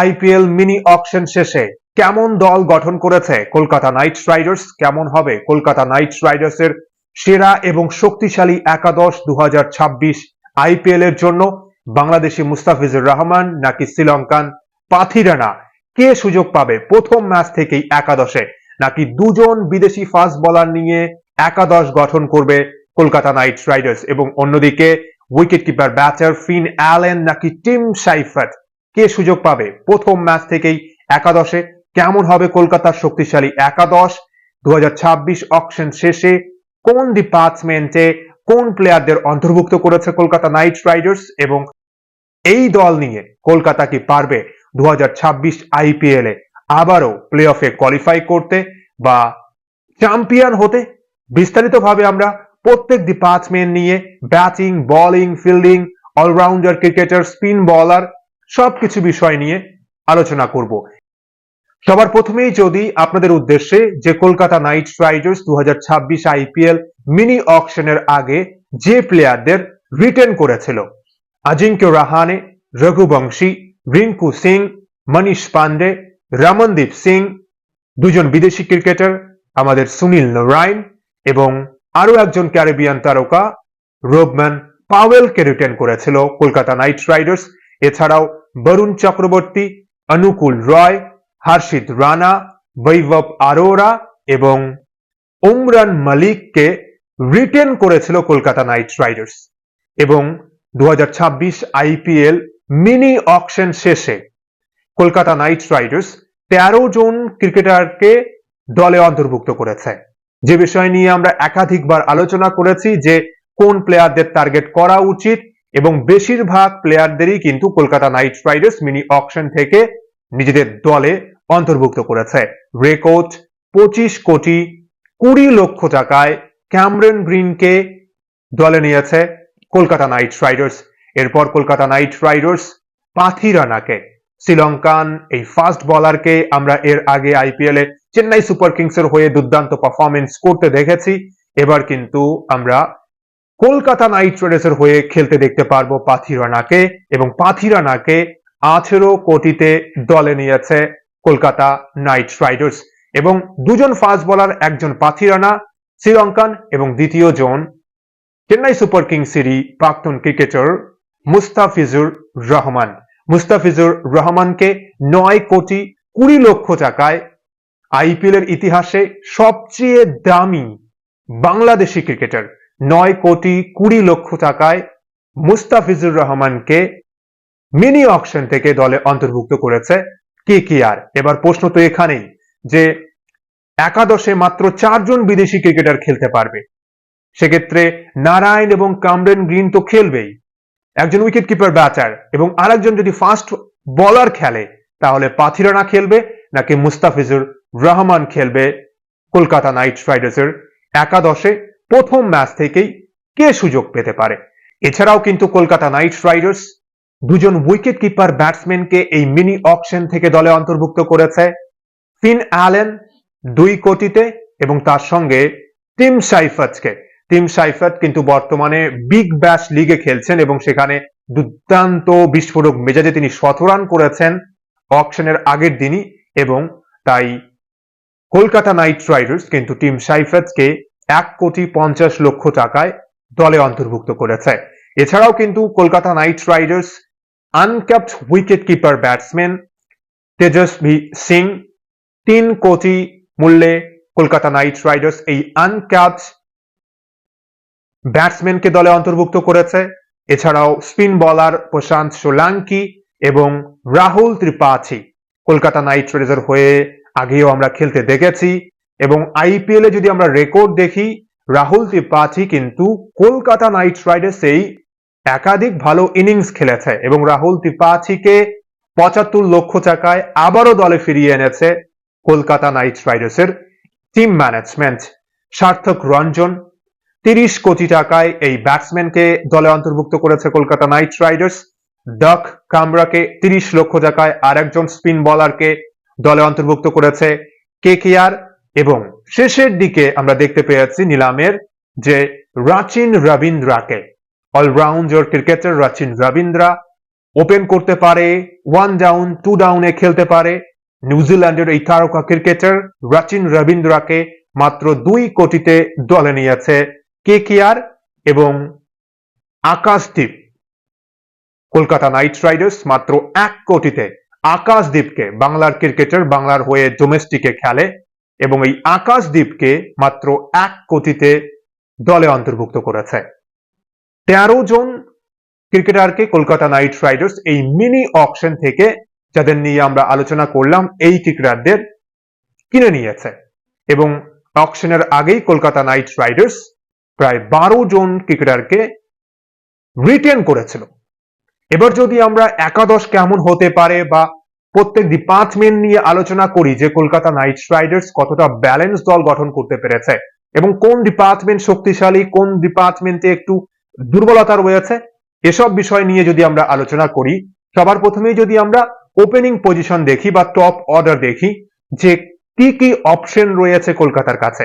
IPL mini auction শেষে কেমন দল গঠন করেছে কলকাতা নাইট রাইডার্স? কেমন হবে কলকাতা নাইট রাইডার্স এর সেরা এবং শক্তিশালী একাদশ দু হাজার ছাব্বিশ আইপিএল এর জন্য? বাংলাদেশি মুস্তাফিজুর রহমান নাকি শ্রীলঙ্কান পাথিরানা কে সুযোগ পাবে প্রথম ম্যাচ থেকেই একাদশে? নাকি দুজন বিদেশি ফাস্ট বলার নিয়ে একাদশ গঠন করবে কলকাতা নাইট রাইডার্স? এবং অন্যদিকে wicket keeper batter Finn Allen নাকি টিম সাইফাত? কে সুযোগ পাবে? প্রথম ম্যাচ থেকেই একাদশে। কেমন হবে কলকাতার শক্তিশালী একাদশ? দু হাজার ছাব্বিশ অকশন শেষে কোন ডিপার্টমেন্টে কোন প্লেয়ারদের অন্তর্ভুক্ত করেছে কলকাতা নাইট রাইডার্স? এবং এই দল নিয়ে কলকাতা কি পারবে দু আইপিএল এ আবারও প্লে অফে কোয়ালিফাই করতে বা চ্যাম্পিয়ন হতে? বিস্তারিতভাবে আমরা প্রত্যেক ডিপার্টমেন্ট নিয়ে batting bowling fielding allrounder cricketer spin bowler সবকিছু বিষয় নিয়ে আলোচনা করব। সবার প্রথমেই যদি আপনাদের উদ্দেশ্যে যে কলকাতা নাইট রাইডার্স দু হাজার ছাব্বিশ আইপিএল মিনি অকশনের আগে যে প্লেয়ারদের রিটেন করেছিল অজিঙ্ক্য রাহানে, রঘুবংশী, রিঙ্কু সিং, মনীষ পান্ডে রমনদীপ সিং, দুজন বিদেশি ক্রিকেটার আমাদের সুনীল নারায়ণ এবং আরও একজন ক্যারিবিয়ান তারকা রোবম্যান পাওয়েলকে রিটেন করেছিল কলকাতা নাইট রাইডার্স। এছাড়াও বরুণ চক্রবর্তী অনুকূল রয় হর্ষিত রানা বৈভব আরোরা এবং ওমরান মালিককে রিটেন করেছিল কলকাতা নাইট রাইডার্স এবং দু হাজার ছাব্বিশ আইপিএল মিনি অকশন শেষে কলকাতা নাইট রাইডার্স তেরো জন ক্রিকেটারকে দলে অন্তর্ভুক্ত করেছে। যে বিষয় নিয়ে আমরা একাধিকবার আলোচনা করেছি যে কোন প্লেয়ারদের টার্গেট করা উচিত এবং বেশিরভাগ প্লেয়ারদেরই কিন্তু Kolkata Knight Riders mini auction থেকে নিজেদের দলে অন্তর্ভুক্ত করেছে। রেকর্ড পঁচিশ কোটি কুড়ি লক্ষ টাকায় ক্যামরন গ্রিনকে দলে নিয়েছে কলকাতা নাইট রাইডার্স এরপর কলকাতা নাইট রাইডার্স পাথিরানাকে, শ্রীলঙ্কান এই ফাস্ট বলারকে আমরা এর আগে আইপিএল এ, চেন্নাই সুপার কিংস এর হয়ে দুর্দান্ত পারফরমেন্স করতে দেখেছি। এবার কিন্তু আমরা কলকাতা নাইট রাইডার্স এর হয়ে খেলতে দেখতে পারব পাথিরানাকে এবং পাথিরানাকে আঠেরো কোটিতে দলে নিয়েছে কলকাতা নাইট রাইডার্স। এবং দুজন ফাস্ট বলার একজন পাথিরানা শ্রীলঙ্কান এবং দ্বিতীয় জন চেন্নাই সুপার কিংসেরই প্রাক্তন ক্রিকেটার মুস্তাফিজুর রহমান। মুস্তাফিজুর রহমানকে নয় কোটি কুড়ি লক্ষ টাকায় আইপিএল এর ইতিহাসে সবচেয়ে দামি বাংলাদেশি ক্রিকেটার। নয় কোটি কুড়ি লক্ষ টাকায় মুস্তাফিজুর রহমানকে মিনি অকশন থেকে দলে অন্তর্ভুক্ত করেছে কে কে আর। এবার প্রশ্ন তো এখানেই যে একাদশে মাত্র চারজন বিদেশি ক্রিকেটার খেলতে পারবে। সেক্ষেত্রে নারায়ণ এবং কামরেন গ্রিন তো খেলবেই। একজন উইকেট কিপার ব্যাটার এবং আরেকজন যদি ফাস্ট বলার খেলে, তাহলে পাথিরানা খেলবে, নাকি মুস্তাফিজুর রহমান খেলবে কলকাতা নাইট রাইডার্সের একাদশে প্রথম ম্যাচ থেকেই কে সুযোগ পেতে পারে? এছাড়াও কিন্তু কলকাতা নাইট রাইডার্স দুজন উইকেট কিপার ব্যাটসম্যানকে এই মিনি অকশন থেকে দলে অন্তর্ভুক্ত করেছে। ফিন অ্যালেন দুই কোটিতে এবং তার সঙ্গে টিম সাইফাতকে। টিম সাইফাত কিন্তু বর্তমানে বিগ ব্যাশ লিগে খেলছেন এবং সেখানে দুর্দান্ত বিস্ফোরক মেজাজে তিনি শতরান করেছেন অকশনের আগের দিনই এবং তাই কলকাতা নাইট রাইডার্স কিন্তু টিম সাইফাতকে এক কোটি পঞ্চাশ লক্ষ টাকায় দলে অন্তর্ভুক্ত করেছে। এছাড়াও কিন্তু Kolkata Knight Riders uncapped wicket keeper batsman Tejasvi Singh, তিন কোটি মূল্যে কলকাতা নাইট রাইডার্স এই আনক্যাপড ব্যাটসম্যানকে দলে অন্তর্ভুক্ত করেছে। এছাড়াও স্পিন বলার প্রশান্ত সোলাঙ্কি এবং রাহুল ত্রিপাঠী কলকাতা নাইট রাইডার্সের হয়ে আগেও আমরা খেলতে দেখেছি। এবং আইপিএল যদি আমরা রেকর্ড দেখি, রাহুল ত্রিপাঠী কিন্তু কলকাতা নাইট রাইডার্সেই একাধিক ভালো ইনিংস খেলেছে এবং রাহুল ত্রিপাঠীকে পঁচাত্তর লক্ষ টাকায় আবারও দলে ফিরিয়ে এনেছে কলকাতা নাইট রাইডার্সের টিম ম্যানেজমেন্ট সার্থক রঞ্জন। তিরিশ কোটি টাকায় এই ব্যাটসম্যানকে দলে অন্তর্ভুক্ত করেছে কলকাতা নাইট রাইডার্স ডক কামরাকে তিরিশ লক্ষ টাকায় আর একজন স্পিন বলারকে দলে অন্তর্ভুক্ত করেছে। কে এবং শেষের দিকে আমরা দেখতে পেয়েছি নিলামের যে Rachin রবীন্দ্রাকে allrounder cricketer Rachin Ravindra open করতে পারে ওয়ান ডাউন টু ডাউনে খেলতে পারে। নিউজিল্যান্ডের এই তারকা ক্রিকেটার রাচিন রবীন্দ্রাকে মাত্র দুই কোটিতে দলে নিয়েছে কে কেয়ার এবং আকাশদ্বীপ কলকাতা নাইট রাইডার্স মাত্র এক কোটিতে আকাশদ্বীপকে বাংলার ক্রিকেটার বাংলার হয়ে ডোমেস্টিকে খেলে। এবং এই আকাশদ্বীপকে মাত্র এক কোটিতে দলে অন্তর্ভুক্ত করেছে। তেরো জন ক্রিকেটারকে কলকাতা নাইট রাইডার্স এই মিনি অকশন থেকে, যাদের নিয়ে আমরা আলোচনা করলাম, এই ক্রিকেটারদের কিনে নিয়েছে। এবং অকশনের আগেই কলকাতা নাইট রাইডার্স প্রায় বারো জন ক্রিকেটারকে রিটেন করেছিল। এবার যদি আমরা একাদশ কেমন হতে পারে বা প্রত্যেক ডিপার্টমেন্ট নিয়ে আলোচনা করি যে কলকাতা নাইট রাইডার্স কতটা ব্যালেন্স দল গঠন করতে পেরেছে এবং কোন ডিপার্টমেন্ট শক্তিশালী, কোন ডিপার্টমেন্টে একটু দুর্বলতা রয়েছে, এসব বিষয় নিয়ে যদি আমরা আলোচনা করি, সবার প্রথমেই যদি আমরা ওপেনিং পজিশন দেখি বা টপ অর্ডার দেখি যে কি কি অপশন রয়েছে কলকাতার কাছে।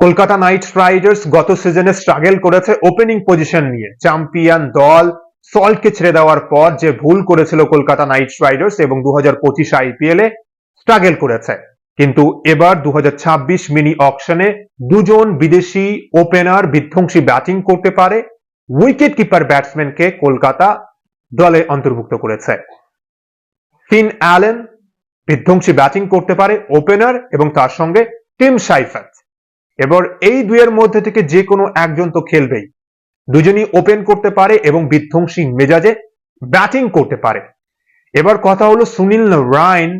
কলকাতা নাইট রাইডার্স গত সিজনে স্ট্রাগল করেছে ওপেনিং পজিশন নিয়ে। চ্যাম্পিয়ন দল সল্টকে ছেড়ে দেওয়ার পর যে ভুল করেছিল কলকাতা নাইট রাইডার্স এবং দু হাজার পঁচিশ আইপিএল স্ট্রাগল করেছে। কিন্তু এবার দু হাজার ছাব্বিশ মিনি অকশনে দুজন বিদেশি ওপেনার বিধ্বংসী ব্যাটিং করতে পারে। উইকেট কিপার ব্যাটসম্যানকে কলকাতা দলে অন্তর্ভুক্ত করেছে। ফিন অ্যালেন বিধ্বংসী ব্যাটিং করতে পারে ওপেনার এবং তার সঙ্গে টিম সাইফাত। এবার এই দুইয়ের মধ্যে থেকে যে কোনো একজন তো খেলবেই। দুজনই ওপেন করতে পারে এবং বিধ্বংসী মেজাজে ব্যাটিং করতে পারে। এবার কথা হলো সুনীল রাইন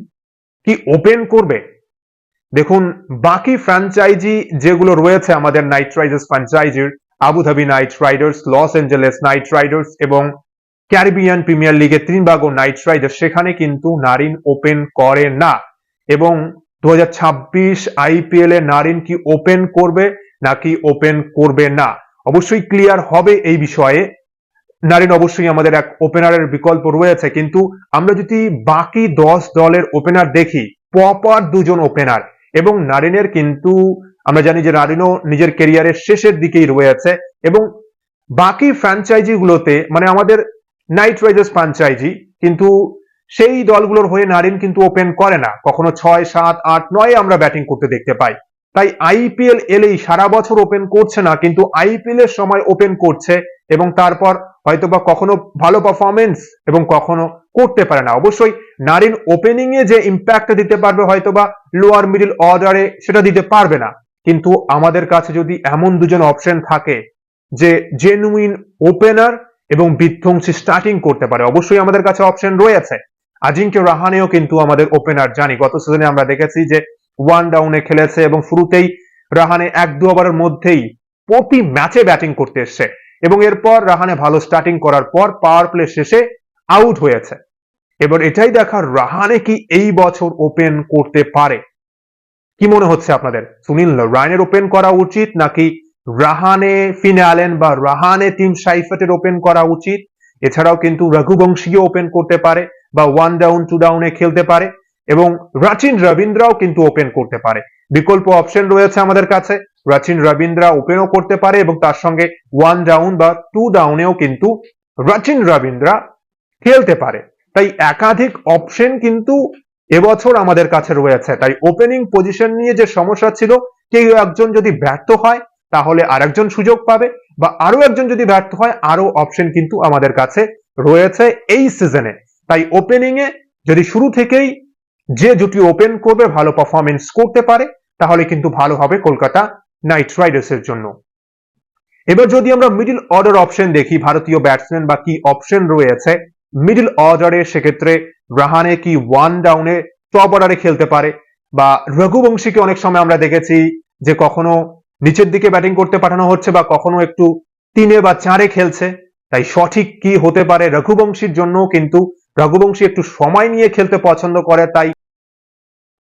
কি ওপেন করবে? দেখুন, বাকি ফ্র্যাঞ্চাইজি যেগুলো রয়েছে আমাদের night Riders ফ্র্যাঞ্চাইজির Abu Dhabi Knight Riders Los Angeles Knight Riders এবং ক্যারিবিয়ান প্রিমিয়ার লিগের ত্রিনবাগো নাইট রাইডার্স সেখানে কিন্তু নারিন ওপেন করে না। এবং দু হাজার আইপিএল এ নারিন কি ওপেন করবে নাকি ওপেন করবে না? অবশ্যই ক্লিয়ার হবে এই বিষয়ে। নারিন, অবশ্যই আমাদের এক ওপেনারের বিকল্প রয়েছে, কিন্তু আমরা যদি বাকি দশ দলের ওপেনার দেখি প্রপার দুজন ওপেনার এবং নারিনের কিন্তু, আমরা জানি যে নারিনও নিজের কেরিয়ারের শেষের দিকেই রয়েছে, এবং বাকি ফ্র্যাঞ্চাইজি গুলোতে মানে আমাদের নাইট রাইডার্স ফ্র্যাঞ্চাইজি কিন্তু সেই দলগুলোর হয়ে নারিন কিন্তু ওপেন করে না। কখনো ছয়, সাত, আট, নয় আমরা ব্যাটিং করতে দেখতে পাই। তাই আইপিএল এলেই সারা বছর ওপেন করছে না, কিন্তু আইপিএল এর সময় ওপেন করছে এবং তারপর হয়তোবা কখনো ভালো পারফরমেন্স এবং কখনো করতে পারে না। অবশ্যই নারিন ওপেনিং এ যে ইম্প্যাক্ট দিতে পারবে হয়তোবা লোয়ার মিডিল অর্ডারে সেটা দিতে পারবে না। কিন্তু আমাদের কাছে যদি এমন দুজন অপশন থাকে যে জেনুইন ওপেনার এবং বিধ্বংসী স্টার্টিং করতে পারে, অবশ্যই আমাদের কাছে অপশন রয়েছে। আজিঙ্ক্য রাহানেও কিন্তু আমাদের ওপেনার জানি। গত সিজনে আমরা দেখেছি যে ওয়ান ডাউনে খেলেছে এবং শুরুতেই রাহানে এক দু ওভারের মধ্যেই প্রতি ম্যাচে ব্যাটিং করতে এসছে এবং এরপর রাহানে ভালো স্টার্টিং করার পর পাওয়ার প্লে শেষে আউট হয়েছে। এবার এটাই দেখার রাহানে কি এই বছর ওপেন করতে পারে? কি মনে হচ্ছে আপনাদের? সুনীল, রায়নের ওপেন করা উচিত নাকি রাহানে ফিনালেন বা রাহানে টিম সাইফাটের ওপেন করা উচিত? এছাড়াও কিন্তু রঘুবংশীও ওপেন করতে পারে বা ওয়ান ডাউন, টু ডাউনে খেলতে পারে। এবং রাচিন রবীন্দ্রাও কিন্তু ওপেন করতে পারে। বিকল্প অপশন রয়েছে আমাদের কাছে। রাচিন রবীন্দ্রা ওপেনও করতে পারে এবং তার সঙ্গে ওয়ান ডাউন বা টু ডাউনেও কিন্তু রাচিন রবীন্দ্রা খেলতে পারে। তাই একাধিক অপশন কিন্তু এবছর আমাদের কাছে রয়েছে। তাই ওপেনিং পজিশন নিয়ে যে সমস্যা ছিল, কেউ একজন যদি ব্যর্থ হয়, তাহলে আরেকজন সুযোগ পাবে বা আরও একজন যদি ব্যর্থ হয় আরও অপশন কিন্তু আমাদের কাছে রয়েছে এই সিজনে তাই ওপেনিং এ যদি শুরু থেকেই যে জুটি ওপেন করবে, ভালো পারফরমেন্স করতে পারে, তাহলে কিন্তু ভালো হবে কলকাতা নাইট রাইডার্স এর জন্য। এবার যদি আমরা মিডিল অর্ডার অপশন দেখি, ভারতীয় ব্যাটসম্যান বা কি অপশন রয়েছে মিডিল অর্ডারে সেক্ষেত্রে রাহানে কি ওয়ান ডাউনে টপ অর্ডারে খেলতে পারে, বা রঘুবংশীকে অনেক সময় আমরা দেখেছি যে কখনো নিচের দিকে ব্যাটিং করতে পাঠানো হচ্ছে বা কখনো একটু তিনে বা চারে খেলছে, তাই সঠিক কি হতে পারে রঘুবংশীর জন্য, কিন্তু রঘুবংশী একটু সময় নিয়ে খেলতে পছন্দ করে, তাই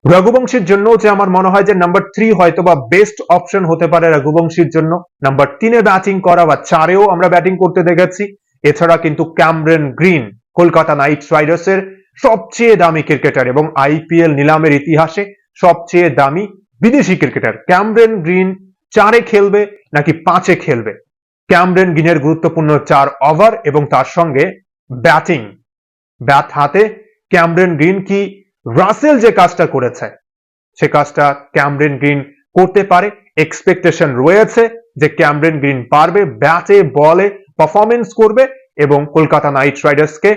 রঘুবংশীর জন্য যে আমার মনে হয় যে নাম্বার থ্রি হয়তো বা বেস্ট অপশন হতে পারে রঘুবংশীর জন্য। নাম্বার তিনে ব্যাটিং করা বা চারেও আমরা ব্যাটিং করতে দেখেছি। এছাড়া কিন্তু Cameron Green, Kolkata Knight Riders এর সবচেয়ে দামি ক্রিকেটার এবং আইপিএল নিলামের ইতিহাসে সবচেয়ে দামি বিদেশি ক্রিকেটার ক্যামব্রেন গ্রিন চারে খেলবে নাকি পাঁচে খেলবে? ক্যামব্রেন গ্রিনের গুরুত্বপূর্ণ চার ওভার এবং তার সঙ্গে ব্যাটিং ব্যাট হাতে ক্যামব্রেন গ্রিন কি রাসেল যে কাজটা করেছে, সে কাজটা ক্যামব্রেন গ্রিন করতে পারে। এক্সপেকটেশন রয়েছে যে ক্যামব্রেন গ্রিন পারবে, ব্যাটে, বলে পারফরমেন্স করবে এবং কলকাতা নাইট রাইডার্সকে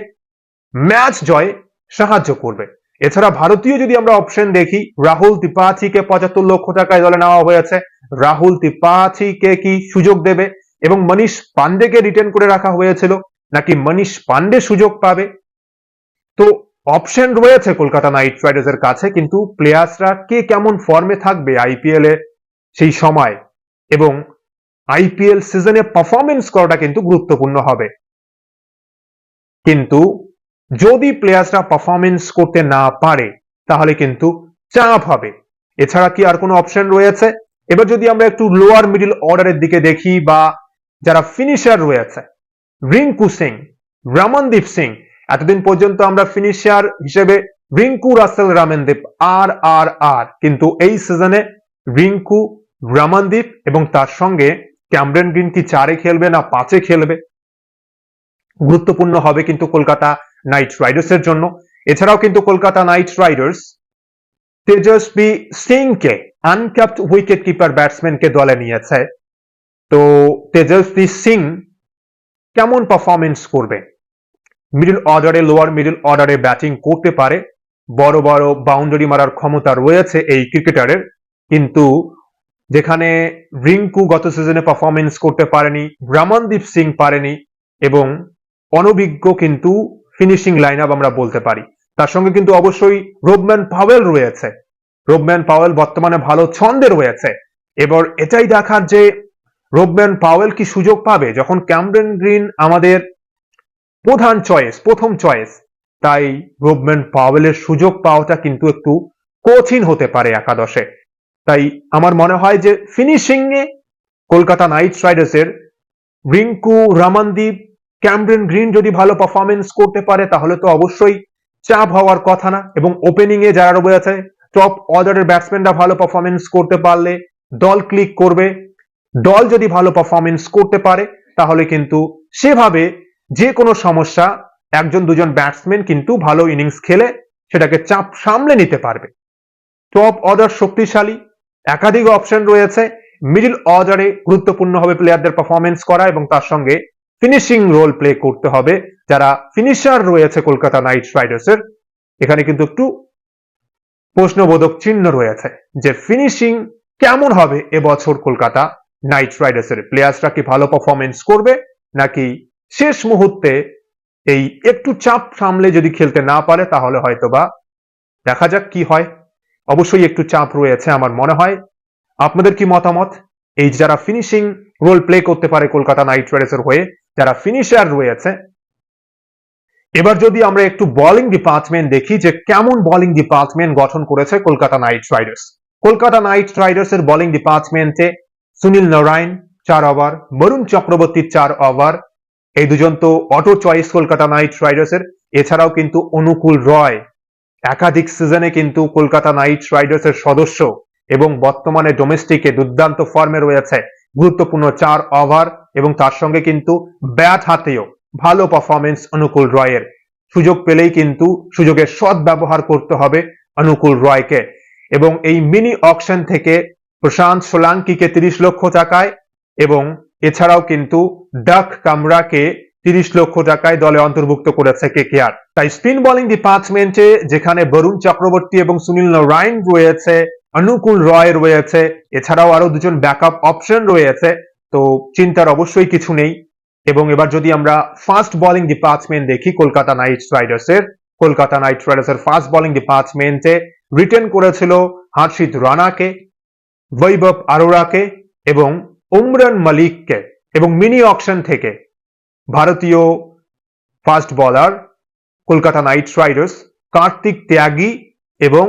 ম্যাচ জয়ে সাহায্য করবে। এছাড়া ভারতীয় যদি আমরা অপশন দেখি, রাহুল ত্রিপাঠীকে পঁচাত্তর লক্ষ টাকায় দলে নেওয়া হয়েছে। রাহুল ত্রিপাঠীকে কি সুযোগ দেবে এবং মনীষ পান্ডেকে রিটেন করে রাখা হয়েছিল, নাকি মনীষ পান্ডে সুযোগ পাবে? তো অপশন রয়েছে কলকাতা নাইট রাইডার্স এর কাছে, কিন্তু প্লেয়ার্সরা কে কেমন ফর্মে থাকবে আইপিএল এ সেই সময় এবং আইপিএল সিজনে পারফরমেন্স করাটা কিন্তু গুরুত্বপূর্ণ হবে। কিন্তু যদি প্লেয়ার্সরা পারফরমেন্স করতে না পারে, তাহলে কিন্তু চাপ হবে। এছাড়া কি আর কোনো অপশন রয়েছে? এবার যদি আমরা একটু লোয়ার মিডল অর্ডারের দিকে দেখি বা যারা ফিনিশার রয়েছে, রিঙ্কু সিং, রমনদীপ সিং এতদিন পর্যন্ত আমরা ফিনিশার হিসেবে রিঙ্কু রাসেল রামেনদীপ আর আর আর কিন্তু এই সিজনে রিঙ্কু, রমনদীপ এবং তার সঙ্গে ক্যামব্রেন গ্রিন কি চারে খেলবে না পাঁচে খেলবে? গুরুত্বপূর্ণ হবে কিন্তু কলকাতা নাইট রাইডার্স এর জন্য। এছাড়াও কিন্তু কলকাতা নাইট রাইডার্স তেজস্বী সিংকে আনক্যাপ্ট উইকেট কিপার ব্যাটসম্যানকে দলে নিয়েছে। তো তেজস্বী সিং কেমন পারফরমেন্স করবে? মিডল অর্ডারে লোয়ার মিডল অর্ডারে ব্যাটিং করতে পারে। বড় বড় বাউন্ডারি মারার ক্ষমতা রয়েছে এই ক্রিকেটারের কিন্তু যেখানে রিঙ্কু গত সিজনে পারফরমেন্স করতে পারেনি, রমনদীপ সিং পারেনি, এবং অনভিজ্ঞ কিন্তু ফিনিশিং লাইন আপ আমরা বলতে পারি। তার সঙ্গে কিন্তু অবশ্যই রোবম্যান পাওয়েল রয়েছে। রোবম্যান পাওয়েল বর্তমানে ভালো ছন্দে রয়েছে। এবার এটাই দেখার যে রোবম্যান পাওয়েল কি সুযোগ পাবে, যখন ক্যামব্রেন গ্রিন আমাদের প্রধান চয়েস প্রথম চয়েস তাই রোবম্যান পাওয়েলের সুযোগ পাওয়াটা কিন্তু একটু কঠিন হতে পারে একাদশে। তাই আমার মনে হয় যে ফিনিশিং এ কলকাতা নাইট রাইডার্সের রিঙ্কু, রমনদীপ, ক্যামব্রেন গ্রিন যদি ভালো পারফরমেন্স করতে পারে, তাহলে তো অবশ্যই চাপ হওয়ার কথা না। এবং ওপেনিং এ যারা রয়েছে টপ অর্ডারের ব্যাটসম্যানরা ভালো পারফরমেন্স করতে পারলে দল ক্লিক করবে। দল যদি ভালো পারফরমেন্স করতে পারে, তাহলে কিন্তু সেভাবে যে কোনো সমস্যা, একজন, দুজন ব্যাটসম্যান কিন্তু ভালো ইনিংস খেলে সেটাকে চাপ সামলে নিতে পারবে। টপ অর্ডার শক্তিশালী, একাধিক অপশন রয়েছে মিডিল অর্ডারে গুরুত্বপূর্ণ হবে প্লেয়ারদের পারফরমেন্স করা এবং তার সঙ্গে ফিনিশিং রোল প্লে করতে হবে। যারা ফিনিশার রয়েছে কলকাতা নাইট রাইডার্সের এখানে কিন্তু একটু প্রশ্নবোধক চিহ্ন রয়েছে যে ফিনিশিং কেমন হবে এবছর কলকাতা নাইট রাইডার্সের প্লেয়ার্সরা কি ভালো পারফরমেন্স করবে নাকি শেষ মুহূর্তে এই একটু চাপ সামলে যদি খেলতে না পারে, তাহলে হয়তো বা দেখা যাক কি হয়। অবশ্যই একটু চাপ রয়েছে আমার মনে হয়। আপনাদের কি মতামত? এই যারা ফিনিশিং রোল প্লে করতে পারে কলকাতা নাইট রাইডার্সের হয়ে, যারা ফিনিশার রয়েছে। এবার যদি আমরা একটু বোলিং ডিপার্টমেন্ট দেখি যে কেমন বোলিং ডিপার্টমেন্ট গঠন করেছে Kolkata Knight Riders Kolkata Knight Riders এর বোলিং ডিপার্টমেন্টে সুনীল নারায়ণ চার ওভার বরুণ চক্রবর্তী চার ওভার এই দুজন তো auto choice Kolkata Knight Riders এর। এছাড়াও কিন্তু অনুকূল রয়, একাধিক সিজনে কিন্তু কলকাতা নাইট রাইডার্স এর সদস্য এবং বর্তমানে ডোমেস্টিকে দুর্দান্ত ফর্মে রয়েছে। গুরুত্বপূর্ণ চার ওভার এবং তার সঙ্গে কিন্তু ব্যাট হাতেও ভালো পারফরমেন্স অনুকূল রয়ের। সুযোগ পেলেই কিন্তু সুযোগের সৎ ব্যবহার করতে হবে অনুকূল রয়কে। এবং এই মিনি অকশন থেকে প্রশান্ত সোলাঙ্কিকে তিরিশ লক্ষ টাকায় এবং এছাড়াও কিন্তু ডাক কামরাকে তিরিশ লক্ষ টাকায় দলে অন্তর্ভুক্ত করেছে কেকেআর তাই স্পিন বোলিং ডিপার্টমেন্টে যেখানে বরুণ চক্রবর্তী এবং সুনীল নারায়ণ রয়েছে, অনুকূল রয় রয়েছে, এছাড়াও আরও দুজন ব্যাকআপ অপশন রয়েছে, তো চিন্তার অবশ্যই কিছু নেই। এবং এবার যদি আমরা ফাস্ট বোলিং ডিপার্টমেন্ট দেখি, কলকাতা নাইট রাইডার্স এর কলকাতা নাইট রাইডার্স এর ফাস্ট বোলিং ডিপার্টমেন্টে রিটেন করেছিল হার্ষিত রানাকে, বৈভব আরোরাকে এবং উমরান মালিককে এবং মিনি অকশন থেকে ভারতীয় fast bowler Kolkata night Riders Kartik ত্যাগী এবং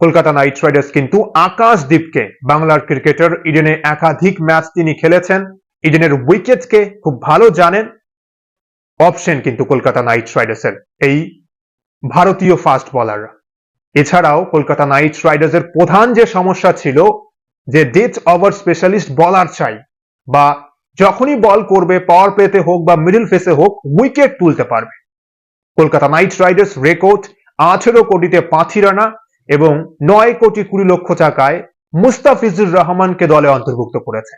কলকাতা নাইট রাইডার্স কিন্তু আকাশদীপকে বাংলার ক্রিকেটার ইডেনে একাধিক ম্যাচ তিনি খেলেছেন। ইডেনের উইকেটকে খুব ভালো জানেন। অপশন কিন্তু কলকাতা নাইট রাইডার্সের, এই ভারতীয় ফাস্ট বলাররা। এছাড়াও কলকাতা নাইট রাইডার্সের প্রধান যে সমস্যা ছিল যে ডেথ ওভার স্পেশালিস্ট বলার চাই বা যখনই বল করবে পাওয়ার প্লেতে হোক বা মিডল ফেসে হোক উইকেট তুলতে পারবে। কলকাতা নাইট রাইডার্স রেকর্ড আঠেরো কোটিতে পাঁচি রানা এবং নয় কোটি কুড়ি লক্ষ টাকায় মুস্তাফিজুর রহমানকে দলে অন্তর্ভুক্ত করেছে।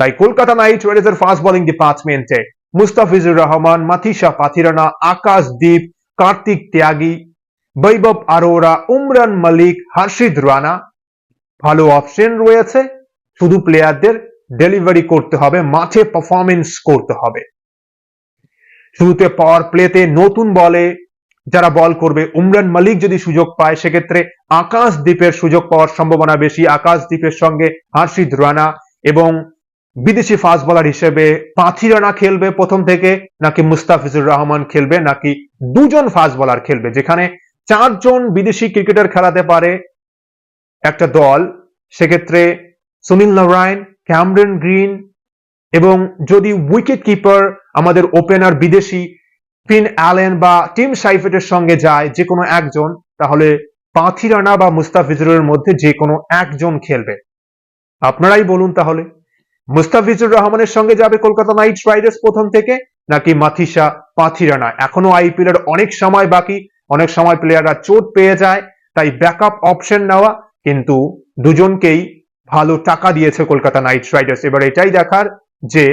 তাই কলকাতা নাইট রাইডার্সের ফাস্ট বোলিং ডিপার্টমেন্টে মুস্তাফিজুর রহমান মাথিসা পাথিরানা আকাশদীপ কার্তিক ত্যাগী, বৈভব আরোরা, উমরান মালিক হর্ষিদ রানা ভালো অপশন রয়েছে। শুধু প্লেয়ারদের ডেলিভারি করতে হবে, মাঠে পারফরমেন্স করতে হবে। শুরুতে পাওয়ার প্লেতে নতুন বলে যারা বল করবে, উমরান মালিক যদি সুযোগ পায়, সেক্ষেত্রে আকাশদ্বীপের সুযোগ পাওয়ার সম্ভাবনা বেশি। আকাশদ্বীপের সঙ্গে হার্ষিদ রানা এবং বিদেশি ফাস্ট বলার হিসেবে পাঁচি রানা খেলবে প্রথম থেকে, নাকি মুস্তাফিজুর রহমান খেলবে, নাকি দুজন ফাস্ট বলার খেলবে, যেখানে চারজন বিদেশি ক্রিকেটার খেলাতে পারে। একটা দল, সেক্ষেত্রে সুনীল নারায়ণ, ক্যামরন গ্রিন এবং যদি উইকেট কিপার আমাদের ওপেনার বিদেশি ফিন অ্যালেন বা টিম সাইফেটের সঙ্গে যায় যে কোনো একজন, তাহলে পাঁথি রানা বা মুস্তাফিজুরের মধ্যে যে কোনো একজন খেলবে। আপনারাই বলুন তাহলে, মুস্তাফিজুর রহমানের সঙ্গে যাবে কলকাতা নাইট রাইডার্স প্রথম থেকে, নাকি মাথিসা পাঁথি রানা? এখনও আইপিএল এর অনেক সময় বাকি, অনেক সময় প্লেয়াররা চোট পেয়ে যায়, তাই ব্যাকআপ অপশন নেওয়া কিন্তু দুজনকেই ভালো টাকা দিয়েছে কলকাতা নাইট রাইডার্স। এবার এটাই দেখার যে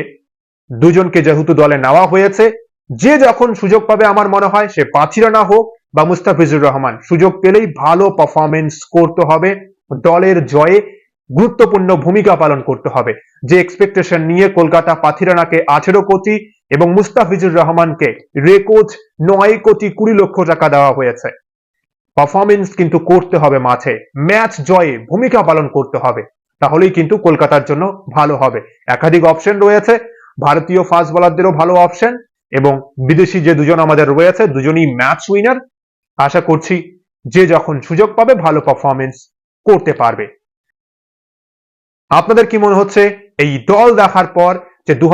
দুজনকে যেহেতু দলে নেওয়া হয়েছে, যে যখন সুযোগ পাবে আমার মনে হয় সে পাথিরানা হোক বা মুস্তাফিজুর রহমান। সুযোগ পেলেই ভালো পারফরমেন্স করতে হবে, দলের জয়ে গুরুত্বপূর্ণ ভূমিকা পালন করতে হবে। যে এক্সপেকটেশন নিয়ে কলকাতা পাথিরানাকে আঠেরো কোটি এবং মুস্তাফিজুর রহমানকে রেকর্ড নয় কোটি কুড়ি লক্ষ টাকা দেওয়া হয়েছে। পারফরমেন্স কিন্তু করতে হবে মাঠে। ম্যাচ জয়ে ভূমিকা পালন করতে হবে। তাহলেই কিন্তু কলকাতার জন্য ভালো হবে। একাধিক অপশন রয়েছে। ভারতীয় ফাস্ট বোলারদেরও ভালো অপশন এবং বিদেশি যে দুজন আমাদের রয়েছে, দুজনই ম্যাচ উইনার আশা করছি যে যখন সুযোগ পাবে, ভালো পারফরমেন্স করতে পারবে। আপনাদের কি মনে হচ্ছে, এই দল দেখার পর যে দু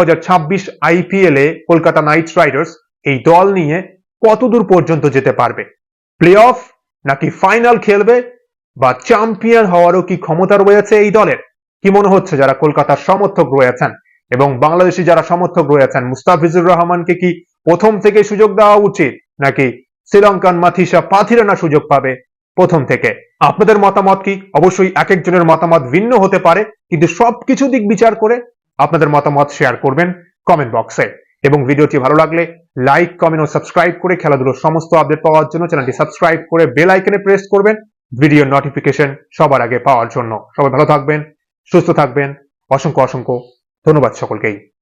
আইপিএল এ কলকাতা নাইট রাইডার্স এই দল নিয়ে কতদূর পর্যন্ত যেতে পারবে? প্লে অফ নাকি ফাইনাল খেলবে? বা চ্যাম্পিয়ন হওয়ারও কি ক্ষমতা রয়েছে এই দলের? কি মনে হচ্ছে যারা কলকাতার সমর্থক রয়েছেন এবং বাংলাদেশি যারা সমর্থক রয়েছেন মুস্তাফিজুর রহমানকে কি প্রথম থেকে সুযোগ দেওয়া উচিত? নাকি শ্রীলঙ্কান মাথিসা পাথিরানা সুযোগ পাবে প্রথম থেকে? আপনাদের মতামত কি? অবশ্যই এক একজনের মতামত ভিন্ন হতে পারে, কিন্তু সবকিছু দিক বিচার করে আপনাদের মতামত শেয়ার করবেন কমেন্ট বক্সে এবং ভিডিওটি ভালো লাগলে লাইক কমেন্ট ও সাবস্ক্রাইব করে খেলাধুলোর সমস্ত আপডেট পাওয়ার জন্য চ্যানেলটি সাবস্ক্রাইব করে বেল আইকনে প্রেস করবেন। ভিডিও নোটিফিকেশন সবার আগে পাওয়ার জন্য। সবাই ভালো থাকবেন, সুস্থ থাকবেন। অসংখ্য অসংখ্য ধন্যবাদ সকলকেই।